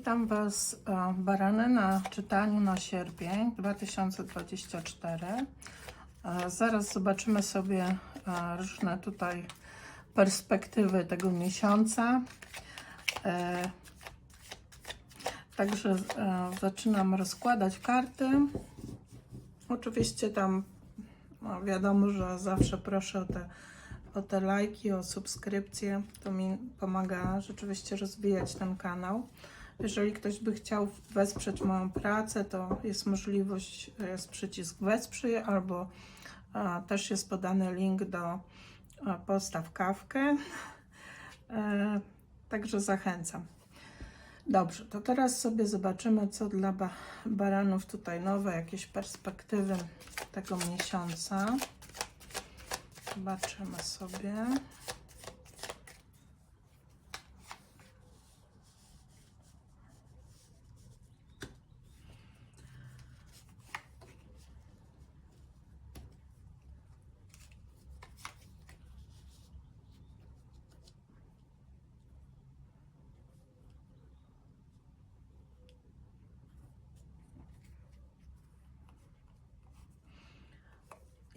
Witam Was e, Barany na czytaniu na sierpień 2024. E, Zaraz zobaczymy sobie e, różne tutaj perspektywy tego miesiąca. E, Także e, zaczynam rozkładać karty. Oczywiście tam no wiadomo, że zawsze proszę o te, o te lajki, o subskrypcje. To mi pomaga rzeczywiście rozwijać ten kanał. Jeżeli ktoś by chciał wesprzeć moją pracę, to jest możliwość, jest przycisk wesprzyj albo a, też jest podany link do a, postaw kawkę. E, także zachęcam. Dobrze, to teraz sobie zobaczymy, co dla ba baranów tutaj nowe, jakieś perspektywy tego miesiąca. Zobaczymy sobie.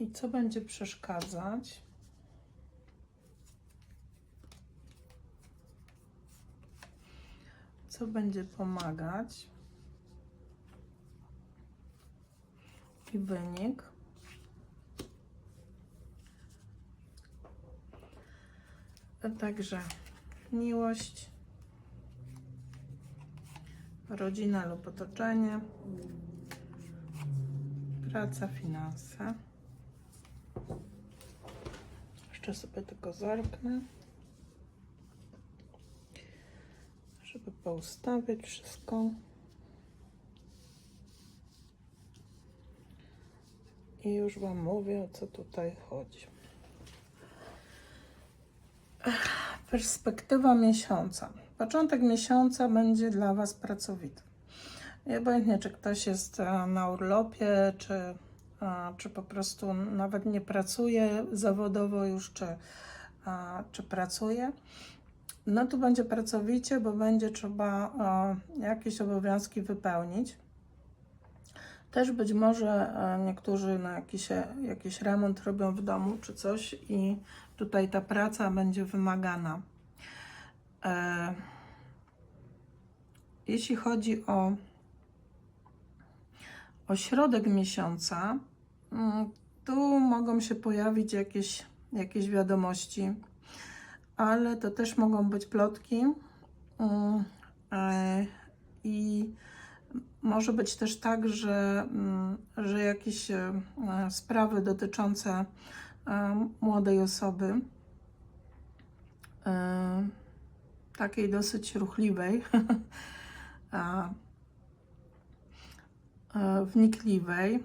I co będzie przeszkadzać? Co będzie pomagać? I wynik. Także miłość, rodzina lub otoczenie, praca, finanse. Jeszcze sobie tylko zerknę, żeby poustawiać wszystko. I już Wam mówię, o co tutaj chodzi. Perspektywa miesiąca. Początek miesiąca będzie dla Was pracowity. Obojętnie, czy ktoś jest e, na urlopie, czy, czy po prostu nawet nie pracuje zawodowo już, czy, e, czy pracuje, no to będzie pracowicie, bo będzie trzeba e, jakieś obowiązki wypełnić. Też być może e, niektórzy na jakiś, jakiś remont robią w domu czy coś i tutaj ta praca będzie wymagana. E, Jeśli chodzi o o środek miesiąca, tu mogą się pojawić jakieś, jakieś wiadomości, ale to też mogą być plotki. mm, e, I może być też tak, że, mm, że jakieś e, sprawy dotyczące e, młodej osoby, takiej dosyć ruchliwej, wnikliwej.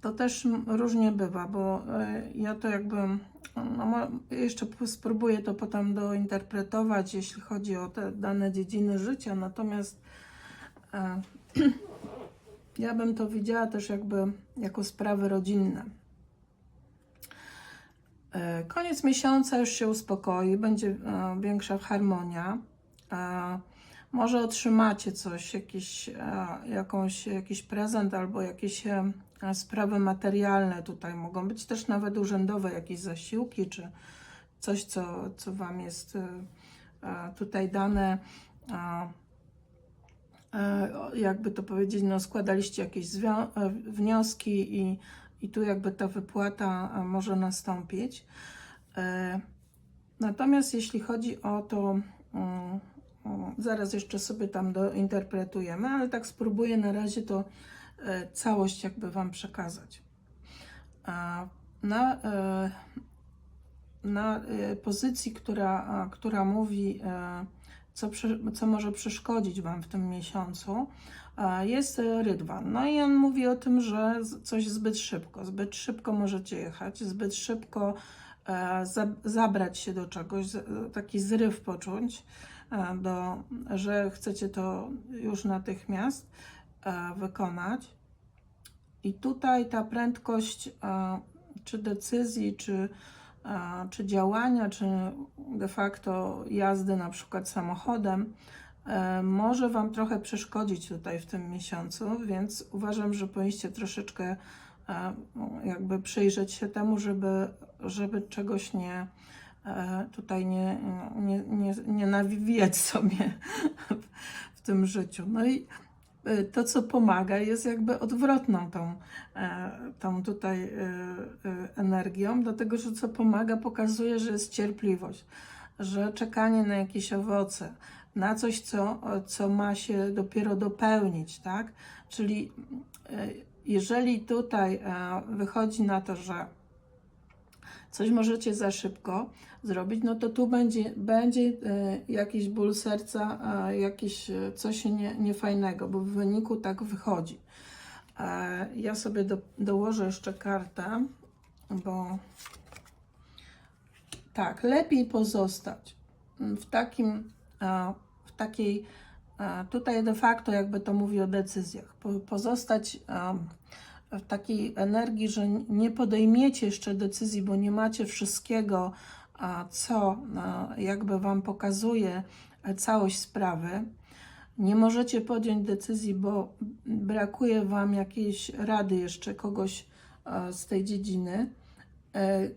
To też różnie bywa, bo e, ja to jakby no, mo- jeszcze spróbuję to potem dointerpretować, jeśli chodzi o te dane dziedziny życia. Natomiast e, ja bym to widziała też jakby jako sprawy rodzinne. E, Koniec miesiąca już się uspokoi, będzie e, większa harmonia. E, Może otrzymacie coś, jakiś, e, jakąś, jakiś prezent albo jakieś e, sprawy materialne tutaj mogą być, też nawet urzędowe, jakieś zasiłki czy coś, co, co Wam jest e, e, tutaj dane. e, Jakby to powiedzieć, no składaliście jakieś wnioski i, i tu jakby ta wypłata może nastąpić. Natomiast jeśli chodzi o to, mm, mm, zaraz jeszcze sobie tam dointerpretujemy, ale tak spróbuję na razie to całość jakby Wam przekazać. Na, e, na e, pozycji, która, która mówi, e, co, co może przeszkodzić Wam w tym miesiącu, jest e, Rydwan. No i on mówi o tym, że coś zbyt szybko, zbyt szybko możecie jechać, zbyt szybko e, za, zabrać się do czegoś, taki zryw poczuć, e, do, że chcecie to już natychmiast e, wykonać. I tutaj ta prędkość e, czy decyzji, czy, e, czy działania, czy de facto jazdy na przykład samochodem e, może Wam trochę przeszkodzić tutaj w tym miesiącu, więc uważam, że powinniście troszeczkę e, jakby przyjrzeć się temu, żeby, żeby czegoś nie e, tutaj nie, nie, nie, nie nawijać sobie w, tym życiu. No i to, co pomaga, jest jakby odwrotną tą, e, tą tutaj y, y, energią, dlatego że co pomaga, pokazuje, że jest cierpliwość, że czekanie na jakieś owoce, na coś, co, co ma się dopiero dopełnić, tak? Czyli y, jeżeli tutaj e, wychodzi na to, że coś możecie za szybko zrobić, no to tu będzie, będzie e, jakiś ból serca, jakieś e, coś nie, niefajnego, bo w wyniku tak wychodzi. E, Ja sobie do, dołożę jeszcze kartę, bo tak, lepiej pozostać w takim, w takiej, tutaj de facto jakby to mówi o decyzjach, Po- pozostać w takiej energii, że nie podejmiecie jeszcze decyzji, bo nie macie wszystkiego, co a, jakby Wam pokazuje całość sprawy. Nie możecie podjąć decyzji, bo brakuje Wam jakiejś rady jeszcze kogoś e, z tej dziedziny. E,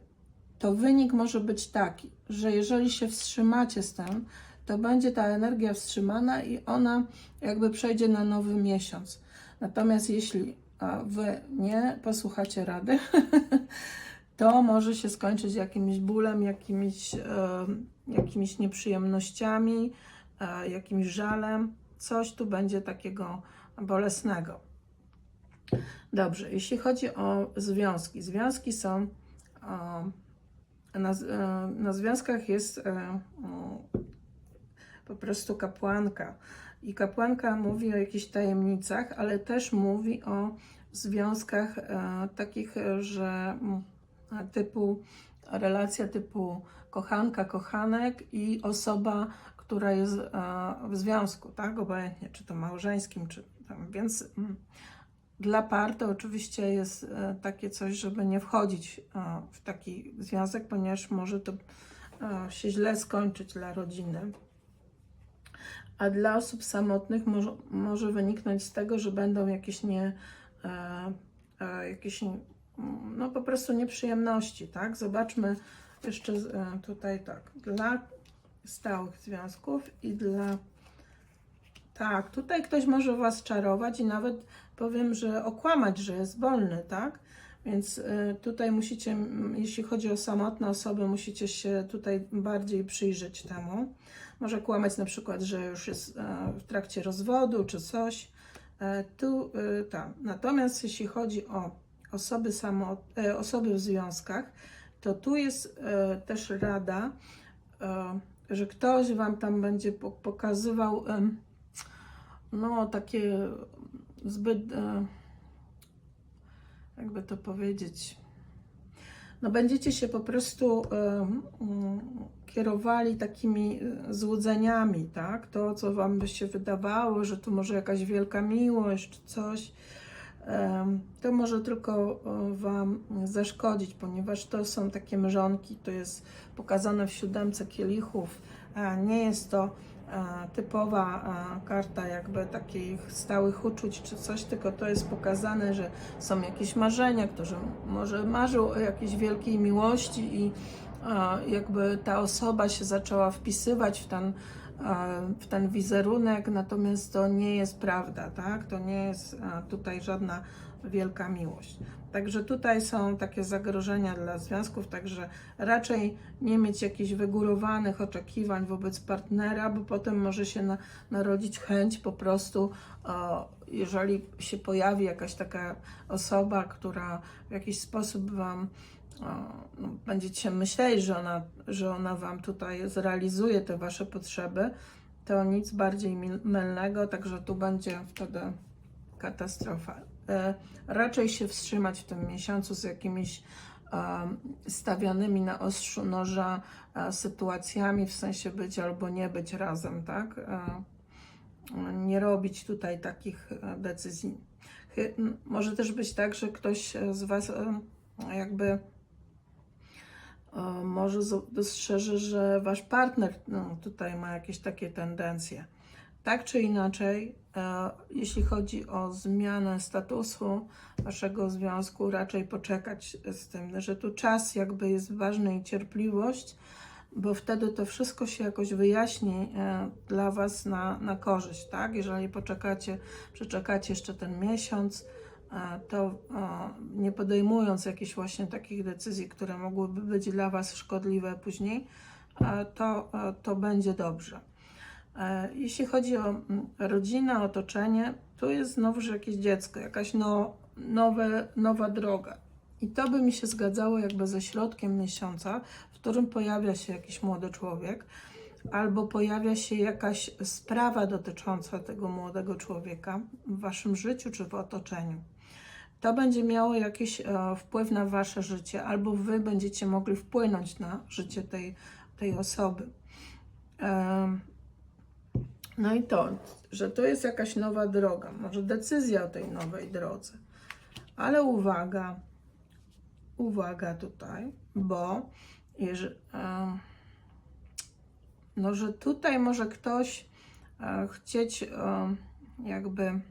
To wynik może być taki, że jeżeli się wstrzymacie z tym, to będzie ta energia wstrzymana i ona jakby przejdzie na nowy miesiąc. Natomiast jeśli a, Wy nie posłuchacie rady, to może się skończyć jakimś bólem, jakimiś, e, jakimiś nieprzyjemnościami, e, jakimś żalem. Coś tu będzie takiego bolesnego. Dobrze, jeśli chodzi o związki. Związki są. e, Na, na związkach jest po prostu kapłanka. I kapłanka mówi o jakichś tajemnicach, ale też mówi o związkach e, takich, e, że mm, e, typu relacja typu kochanka, kochanek i osoba, która jest e, w związku, tak? Obojętnie, czy to małżeńskim, czy tam. Więc mm, dla par to oczywiście jest e, takie coś, żeby nie wchodzić e, w taki związek, ponieważ może to e, się źle skończyć dla rodziny. A dla osób samotnych może, może wyniknąć z tego, że będą jakieś nie, e, e, jakieś mm, no po prostu nieprzyjemności, tak? Zobaczmy jeszcze e, tutaj tak, dla stałych związków i dla tak, tutaj ktoś może Was czarować i nawet powiem, że okłamać, że jest wolny, tak? Więc tutaj musicie, jeśli chodzi o samotne osoby, musicie się tutaj bardziej przyjrzeć temu. Może kłamać na przykład, że już jest e, w trakcie rozwodu czy coś. E, Tu, y, tak. Natomiast jeśli chodzi o osoby, samo, e, osoby w związkach, to tu jest e, też rada, e, że ktoś Wam tam będzie po- pokazywał no takie zbyt, e, jakby to powiedzieć, no będziecie się po prostu e, kierowali takimi e, złudzeniami, tak? To, co wam by się wydawało, że tu może jakaś wielka miłość czy coś, to może tylko e, wam zaszkodzić, ponieważ to są takie mrzonki, to jest pokazane w siódemce kielichów, nie jest to e, typowa karta jakby takich stałych uczuć czy coś, tylko to jest pokazane, że są jakieś marzenia, którzy może marzył o jakiejś wielkiej miłości i jakby ta osoba się zaczęła wpisywać w ten, w ten wizerunek, natomiast to nie jest prawda, tak? To nie jest tutaj żadna wielka miłość. Także tutaj są takie zagrożenia dla związków, także raczej nie mieć jakichś wygórowanych oczekiwań wobec partnera, bo potem może się na, narodzić chęć po prostu, e, jeżeli się pojawi jakaś taka osoba, która w jakiś sposób Wam będziecie myśleli, że ona, że ona Wam tutaj zrealizuje te Wasze potrzeby, to nic bardziej mylnego, także tu będzie wtedy katastrofa. E, Raczej się wstrzymać w tym miesiącu z jakimiś em, stawianymi na ostrzu noża e, sytuacjami, w sensie być albo nie być razem, tak? E, nie robić tutaj takich e, decyzji. Może też być tak, że ktoś e, z Was e, jakby e, może dostrzeże, że Wasz partner no, tutaj ma jakieś takie tendencje. Tak czy inaczej, e, jeśli chodzi o zmianę statusu Waszego związku, raczej poczekać z tym, że tu czas jakby jest ważny i cierpliwość, bo wtedy to wszystko się jakoś wyjaśni e, dla Was na, na korzyść, tak? Jeżeli poczekacie, przeczekacie jeszcze ten miesiąc, to nie podejmując jakichś właśnie takich decyzji, które mogłyby być dla Was szkodliwe później, to, to będzie dobrze. E, Jeśli chodzi o mm, rodzinę, otoczenie, tu jest znowu że jakieś dziecko, jakaś no, nowe, nowa droga. I to by mi się zgadzało jakby ze środkiem miesiąca, w którym pojawia się jakiś młody człowiek, albo pojawia się jakaś sprawa dotycząca tego młodego człowieka w waszym życiu czy w otoczeniu. To będzie miało jakiś e, wpływ na wasze życie, albo wy będziecie mogli wpłynąć na życie tej, tej osoby. No i to, że to jest jakaś nowa droga, może decyzja o tej nowej drodze. Ale uwaga, uwaga tutaj, bo jeże, em, no, że tutaj może ktoś e, chcieć jakby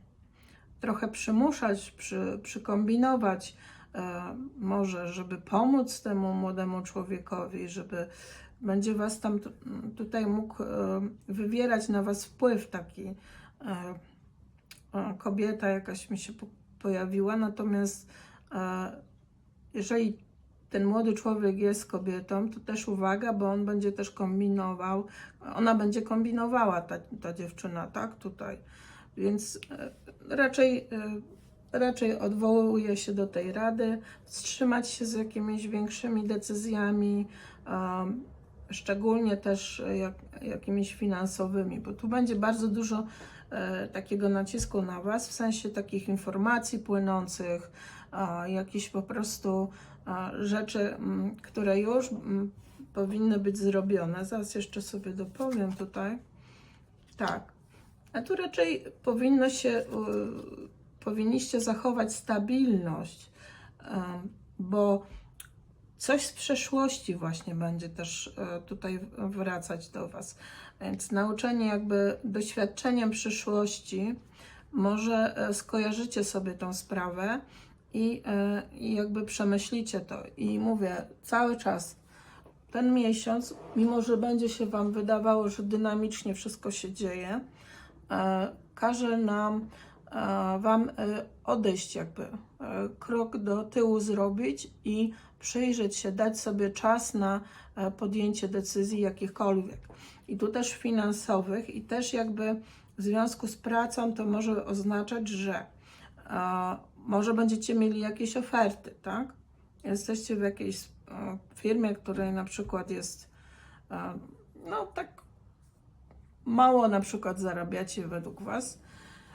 trochę przymuszać, przy, przykombinować, e, może, żeby pomóc temu młodemu człowiekowi, żeby będzie was tam tu- tutaj mógł e, wywierać na was wpływ taki. e, Kobieta jakaś mi się po- pojawiła, natomiast jeżeli ten młody człowiek jest kobietą, to też uwaga, bo on będzie też kombinował, ona będzie kombinowała, ta, ta dziewczyna, tak, tutaj. Więc e, raczej, e, raczej odwołuje się do tej rady, wstrzymać się z jakimiś większymi decyzjami, szczególnie też e, jak, jakimiś finansowymi, bo tu będzie bardzo dużo takiego nacisku na Was, w sensie takich informacji płynących, jakichś po prostu rzeczy, które już powinny być zrobione. Zaraz jeszcze sobie dopowiem tutaj. Tak. A tu raczej powinno się, y, powinniście zachować stabilność, bo coś z przeszłości właśnie będzie też e, tutaj wracać do Was. Więc nauczenie jakby doświadczeniem przyszłości, może e, skojarzycie sobie tą sprawę i, e, i jakby przemyślicie to. I mówię cały czas, ten miesiąc, mimo że będzie się Wam wydawało, że dynamicznie wszystko się dzieje, każe nam, e, Wam e, odejść jakby, e, krok do tyłu zrobić i przyjrzeć się, dać sobie czas na e, podjęcie decyzji jakichkolwiek. I tu też finansowych i też jakby w związku z pracą to może oznaczać, że e, może będziecie mieli jakieś oferty, tak? Jesteście w jakiejś e, firmie, której na przykład jest e, no tak mało na przykład zarabiacie według Was,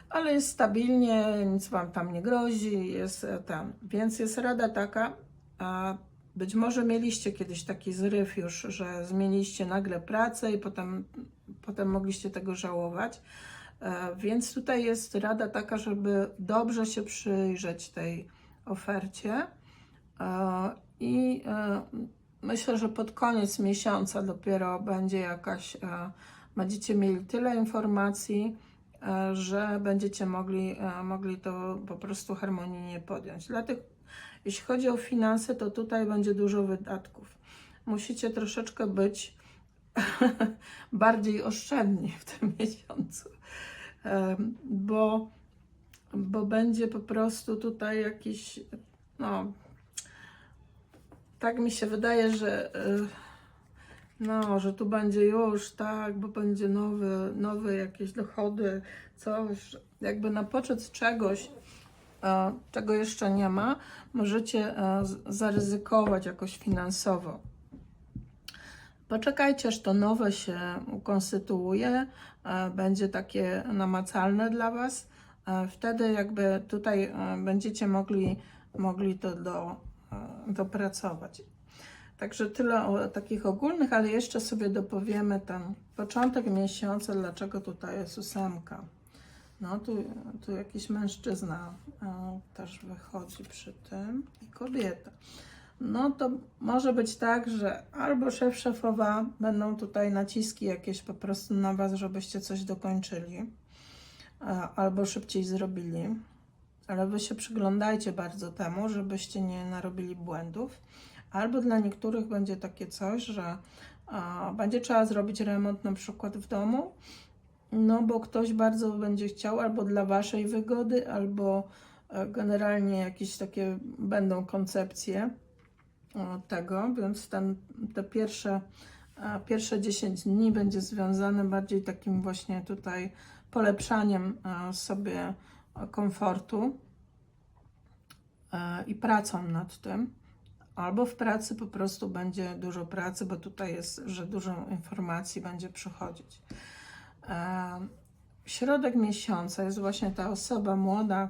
ale jest stabilnie, nic Wam tam nie grozi, jest e, tam. Więc jest rada taka, a być może mieliście kiedyś taki zryw już, że zmieniliście nagle pracę i potem, potem mogliście tego żałować. E, Więc tutaj jest rada taka, żeby dobrze się przyjrzeć tej ofercie E, i myślę, że pod koniec miesiąca dopiero będzie jakaś, będziecie mieli tyle informacji, e, że będziecie mogli, e, mogli to po prostu harmonijnie podjąć. Dla tych, jeśli chodzi o finanse, to tutaj będzie dużo wydatków. Musicie troszeczkę być bardziej oszczędni w tym miesiącu, Em, bo, bo będzie po prostu tutaj jakiś, no, tak mi się wydaje, że no, że tu będzie już tak, bo będzie nowe, nowe jakieś dochody, coś, jakby na poczet czegoś, e, czego jeszcze nie ma, możecie e, zaryzykować jakoś finansowo. Poczekajcie, aż to nowe się ukonstytuuje, e, będzie takie namacalne dla Was. Wtedy jakby tutaj będziecie mogli, mogli to do, dopracować. Także tyle o takich ogólnych, ale jeszcze sobie dopowiemy ten początek miesiąca, dlaczego tutaj jest ósemka. No, tu, tu jakiś mężczyzna e, też wychodzi przy tym i kobieta. No to może być tak, że albo szef, szefowa będą tutaj naciski jakieś po prostu na Was, żebyście coś dokończyli, e, albo szybciej zrobili. Ale Wy się przyglądajcie bardzo temu, żebyście nie narobili błędów. Albo dla niektórych będzie takie coś, że a, będzie trzeba zrobić remont na przykład w domu, no bo ktoś bardzo będzie chciał, albo dla Waszej wygody, albo e, generalnie jakieś takie będą koncepcje tego, więc ten, te pierwsze, e, pierwsze 10 dni będzie związane bardziej takim właśnie tutaj polepszaniem e, sobie komfortu i pracą nad tym. Albo w pracy po prostu będzie dużo pracy, bo tutaj jest, że dużo informacji będzie przychodzić. Środek miesiąca jest właśnie ta osoba młoda,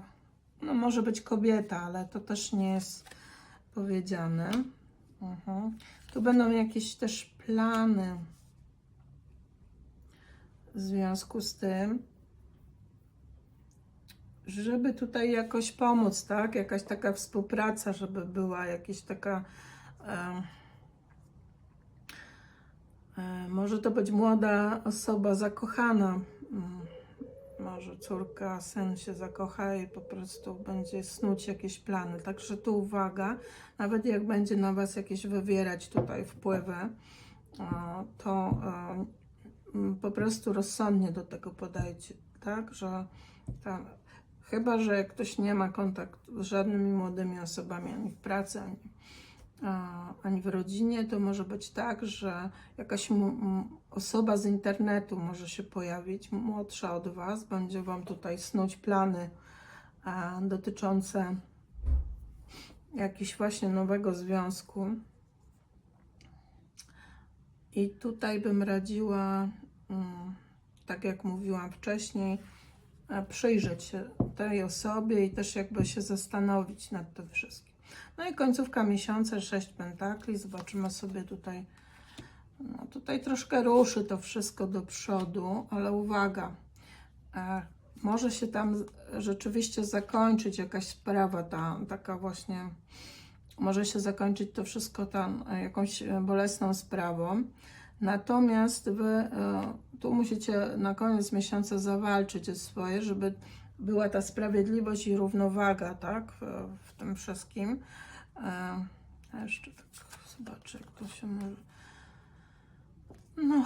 no może być kobieta, ale to też nie jest powiedziane. Mhm. Tu będą jakieś też plany w związku z tym, żeby tutaj jakoś pomóc, tak? Jakaś taka współpraca, żeby była jakaś taka. Może to być młoda osoba zakochana. Mm, Może córka, syn się zakocha i po prostu będzie snuć jakieś plany. Także tu uwaga, nawet jak będzie na Was jakieś wywierać tutaj wpływy, e, to po prostu rozsądnie do tego podejdzie, tak? Że tam, Chyba, że ktoś nie ma kontaktu z żadnymi młodymi osobami, ani w pracy, ani, ani w rodzinie, to może być tak, że jakaś osoba z internetu może się pojawić, młodsza od Was, będzie Wam tutaj snuć plany a, dotyczące jakiegoś właśnie nowego związku. I tutaj bym radziła, mm, tak jak mówiłam wcześniej, przyjrzeć się tej osobie i też jakby się zastanowić nad tym wszystkim. No i końcówka miesiąca, sześć pentakli, zobaczymy sobie tutaj, no tutaj troszkę ruszy to wszystko do przodu, ale uwaga, e, może się tam rzeczywiście zakończyć jakaś sprawa ta, taka właśnie, może się zakończyć to wszystko tam e, jakąś e, bolesną sprawą, natomiast wy e, tu musicie na koniec miesiąca zawalczyć o swoje, żeby była ta sprawiedliwość i równowaga, tak, w, tym wszystkim. E, a jeszcze tak zobaczę, jak to się może. No,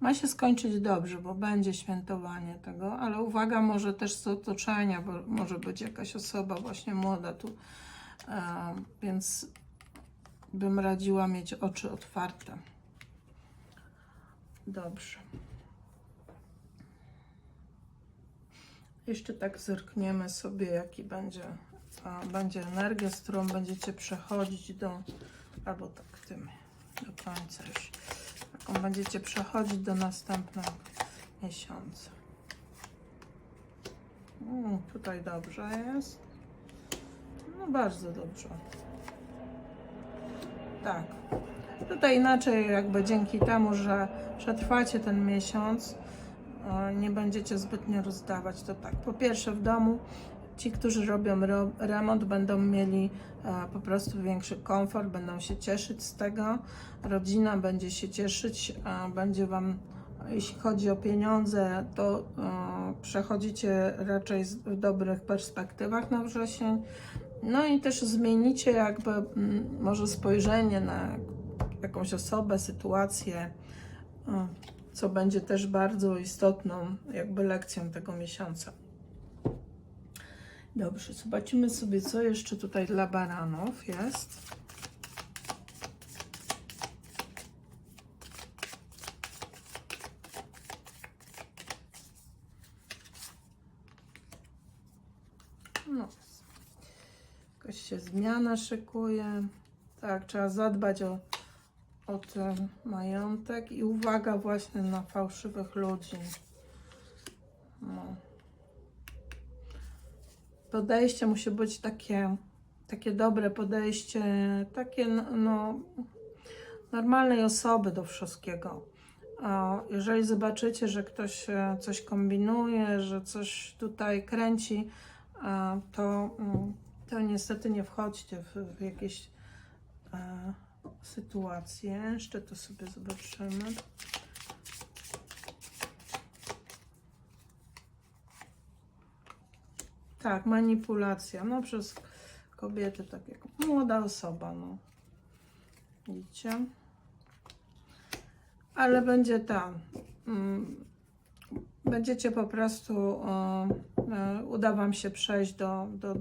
ma się skończyć dobrze, bo będzie świętowanie tego, ale uwaga, może też z otoczenia, bo może być jakaś osoba właśnie młoda tu, e, więc bym radziła mieć oczy otwarte. Dobrze. Jeszcze tak zerkniemy sobie, jaki będzie, a, będzie energia, z którą będziecie przechodzić do, albo tak tym do końca już, jaką będziecie przechodzić do następnego miesiąca. Mm, tutaj dobrze jest. No bardzo dobrze. Tak. Tutaj inaczej jakby dzięki temu, że przetrwacie ten miesiąc, e, nie będziecie zbytnio rozdawać. To tak, po pierwsze w domu ci, którzy robią ro- remont, będą mieli e, po prostu większy komfort, będą się cieszyć z tego. Rodzina będzie się cieszyć, będzie Wam, jeśli chodzi o pieniądze, to e, przechodzicie raczej w dobrych perspektywach na wrzesień. No i też zmienicie jakby mm, może spojrzenie na jakąś osobę, sytuację, co będzie też bardzo istotną jakby lekcją tego miesiąca. Dobrze, zobaczymy sobie, co jeszcze tutaj dla baranów jest. No, jakaś się zmiana szykuje. Tak, trzeba zadbać o, o ten majątek i uwaga właśnie na fałszywych ludzi. No. Podejście musi być takie takie dobre podejście, takie no, no, normalnej osoby do wszystkiego. A Jeżeli zobaczycie, że ktoś e, coś kombinuje, że coś tutaj kręci, to, mm, to niestety nie wchodźcie w, w jakieś e, sytuacje. Jeszcze to sobie zobaczymy. Tak, manipulacja. No przez kobiety, tak jak młoda osoba, no. Widzicie? Ale będzie tam. Mm, będziecie po prostu, e, uda Wam się przejść do, do,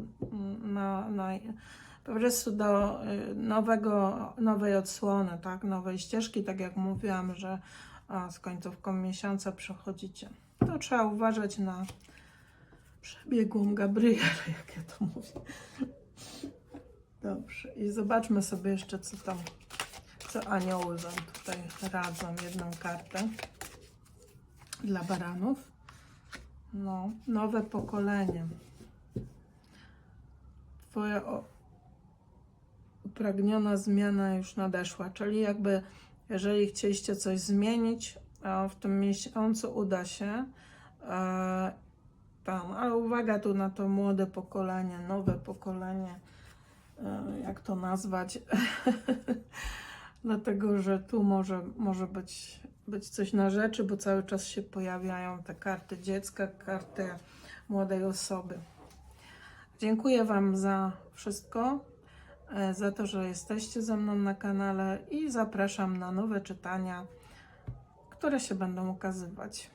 na, na, po prostu do e, nowego, nowej odsłony, tak? Nowej ścieżki, tak jak mówiłam, że a, z końcówką miesiąca przechodzicie. To trzeba uważać na przebiegłą Gabrielę, jak ja to mówię. Dobrze, i zobaczmy sobie jeszcze, co tam, co anioły wam tutaj radzą. Jedną kartę dla baranów. No, nowe pokolenie. Twoja upragniona zmiana już nadeszła, czyli jakby jeżeli chcieliście coś zmienić, w tym miesiącu uda się. E, tam, ale uwaga tu na to młode pokolenie, nowe pokolenie, e, jak to nazwać, dlatego że tu może, może być, być coś na rzeczy, bo cały czas się pojawiają te karty dziecka, karty młodej osoby. Dziękuję Wam za wszystko, e, za to, że jesteście ze mną na kanale i zapraszam na nowe czytania, które się będą ukazywać.